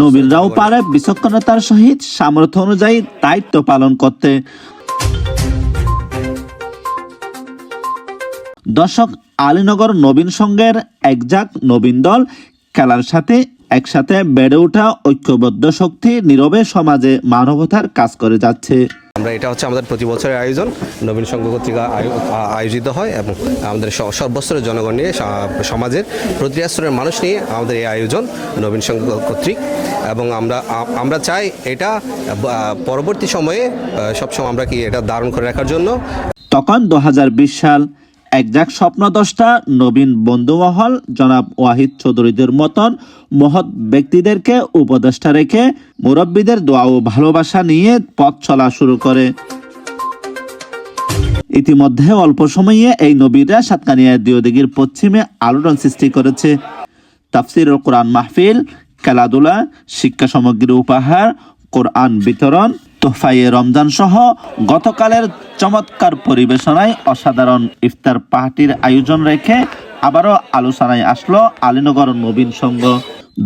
নবীনরাও পারে বিচক্ষণতার সহিত সামর্থ্য অনুযায়ী দায়িত্ব পালন করতে। দর্শক আলীনগর নবীন সংঘের একজাক নবীন দল খেলার সাথে একসাথে বেড়ে ওঠা ঐক্যবদ্ধ শক্তি নীরবে সমাজে মানবতার কাজ করে যাচ্ছে। আমরা এটা হচ্ছে আমাদের প্রতি বছরের আয়োজন। নবীন সংঘ কর্তৃক আয়ো- আয়োজিত হয় এবং আমাদের সর্বস্তরের জনগণ নিয়ে সমাজের প্রতিটা স্তরের মানুষ নিয়ে আমাদের এই আয়োজন নবীন সংঘ কর্তৃক। এবং আমরা আমরা চাই এটা পরবর্তী সময়ে সবসময় আমরা কি এটা ধারণ করে রাখার জন্য। তখন দু হাজার বিশ সাল একজাক স্বপ্নদষ্টা নবীন বন্ধুমহল, জনাব ওয়াহিদ চৌধুরীদের মতন মহৎ ব্যক্তিদেরকে উপদেষ্টা রেখে মুরব্বীদের দোয়া ও ভালোবাসা নিয়ে পথ চলা শুরু করে। ইতিমধ্যে অল্প সময়ে এই নবীরা সাতকানিয়া দিওদিগির পশ্চিমে আলোড়ন সৃষ্টি করেছে। তাফসির কোরআন মাহফিল, খেলাধুলা, শিক্ষা সামগ্রী উপহার, কোরআন বিতরণ তোহফাইয়ে রমজান সহ গতকালের চমৎকার পরিবেশনায় অসাধারণ ইফতার পার্টির আয়োজন রেখে আবারও আলোচনায় আসলো আলীনগর নবীন সংঘ।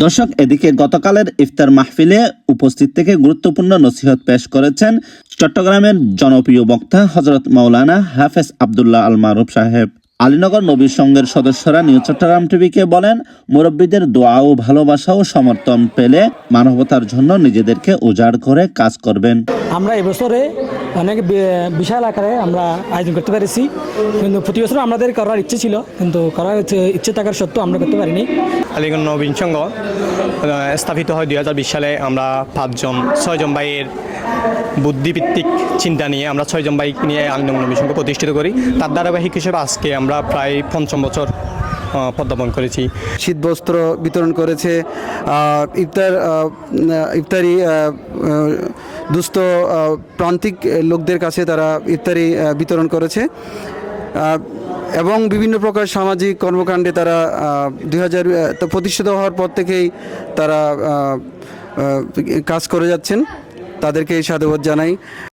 দর্শক, এদিকে গতকালের ইফতার মাহফিলে উপস্থিত থেকে গুরুত্বপূর্ণ নসিহত পেশ করেছেন চট্টগ্রামের জনপ্রিয় বক্তা হজরত মাওলানা হাফেজ আবদুল্লাহ আল মারুফ সাহেব। আলীনগর নবীর সংঘের সদস্যরা নিউ চট্টগ্রাম টিভিকে বলেন, মুরব্বীদের দোয়া ও ভালোবাসা ও সমর্থন পেলে মানবতার জন্য নিজেদেরকে উজাড় করে কাজ করবেন। আমরা এবছরে অনেক বিশাল আকারে আমরা আয়োজন করতে পেরেছি। কিন্তু প্রতি বছর আমাদের করার ইচ্ছে ছিল, কিন্তু করার ইচ্ছে- থাকার সত্ত্বেও আমরা করতে পারিনি। আলিগঞ্জ নবীন সংঘ স্থাপিত হয় দুই হাজার বিশ সালে। আমরা পাঁচজন, ছয়জন ভাইয়ের বুদ্ধিভিত্তিক চিন্তা নিয়ে আমরা ছয়জন ভাই নিয়ে আলিগঞ্জ নবীন সংঘ প্রতিষ্ঠিত করি। তার ধারাবাহিক হিসেবে আজকে আমরা প্রায় পঞ্চম বছর পদার্পণ করেছি। শীতবস্ত্র বিতরণ করেছে ইফতার ইফতারি দুস্থ প্রান্তিক লোকদের কাছে তারা ইফতারি বিতরণ করেছে। এবং বিভিন্ন প্রকার সামাজিক কর্মকাণ্ডে তারা দুই হাজার প্রতিষ্ঠিত হওয়ার পর থেকেই তারা কাজ করে যাচ্ছেন। তাদেরকে সাধুবাদ জানাই।